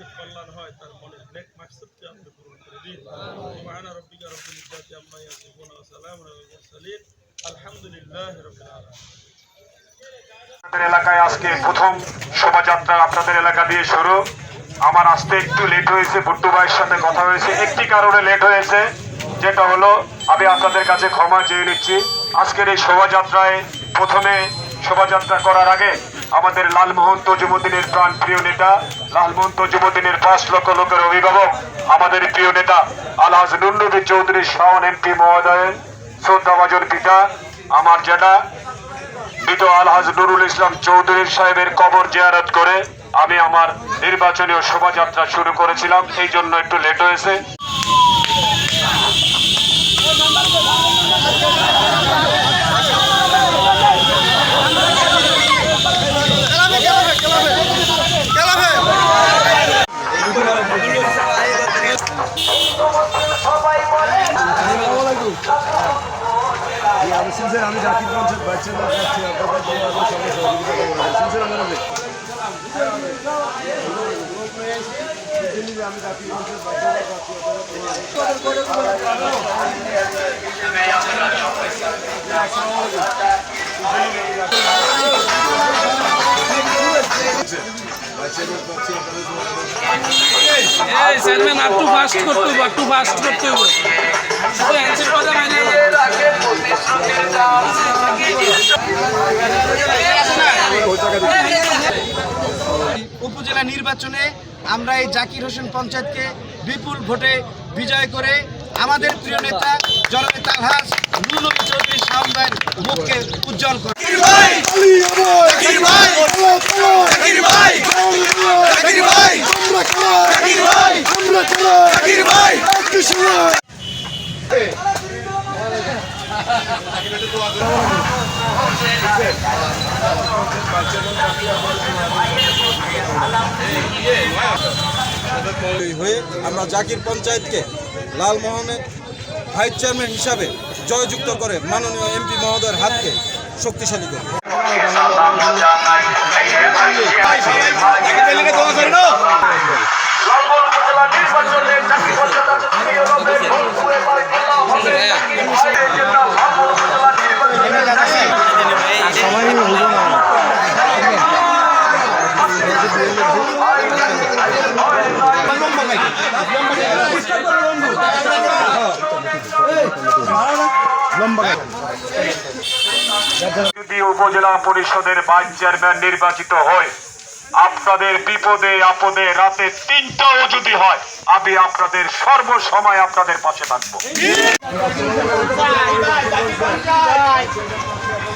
মানুষের কল্যাণ হয়, তার নেক আপনি পূরণ করে দিন। ইজ্জাতি আম্মা ইয়াসিফুন ওয়া সালামুন আলাল মুরসালিন। আলহামদুলিল্লাহি রাব্বিল আলামিন। এলাকায় আজকে প্রথম শোভাযাত্রা আপনাদের এলাকা দিয়ে শুরু। আমার আসতে একটু লেট হয়েছে বুট্টু ভাইয়ের সাথে কথা হয়েছে। একটি কারণে লেট হয়েছে, যেটা হলো আমি আপনাদের কাছে ক্ষমা চেয়ে নিচ্ছি। আজকের এই শোভাযাত্রায় প্রথমে শোভাযাত্রা করার আগে আমাদের লালমোহন তজুমুদ্দিনের প্রাণ প্রিয় নেতা, লালমোহন তজুমুদ্দিনের পাঁচ লক্ষ লোকের অভিভাবক, আমাদের প্রিয় নেতা আলহাজ নুন্নবী চৌধুরী, শাওন এমপি মহোদয়ের শ্রদ্ধাভাজন পিতা, আমার যেটা মৃত আলহাজ নুরুল ইসলাম চৌধুরী সাহেবের কবর জিয়ারত করে আমি আমার নির্বাচনীয় শোভাযাত্রা শুরু করেছিলাম। এই জন্য একটু লেট হয়েছে। আমি শুনছেন আমি জাতির পঞ্চায়েত বাচ্চা না আপনাদের ফাস্ট করতে হবে একটু ফাস্ট করতে হবে। উপজেলা নির্বাচনে আমরা এই জাকির হোসেন পঞ্চায়েতকে বিপুল ভোটে বিজয় করে আমাদের প্রিয় নেতা জননেতা আলহাজ নুরনবী চৌধুরী শাহন ভাইয়ের মুখকে উজ্জ্বল করে। হয়ে আমরা জাকির পঞ্চায়েতকে লালমোহনের ভাইস চেয়ারম্যান হিসাবে জয়যুক্ত করে মাননীয় এমপি মহোদয়ের হাতকে শক্তিশালী করব যদি উপজেলা পরিষদের ভাইস চেয়ারম্যান নির্বাচিত হয়। আপনাদের বিপদে, আপদে রাতে তিনটাও যদি হয়, আমি আপনাদের সর্বসময় আপনাদের পাশে থাকব।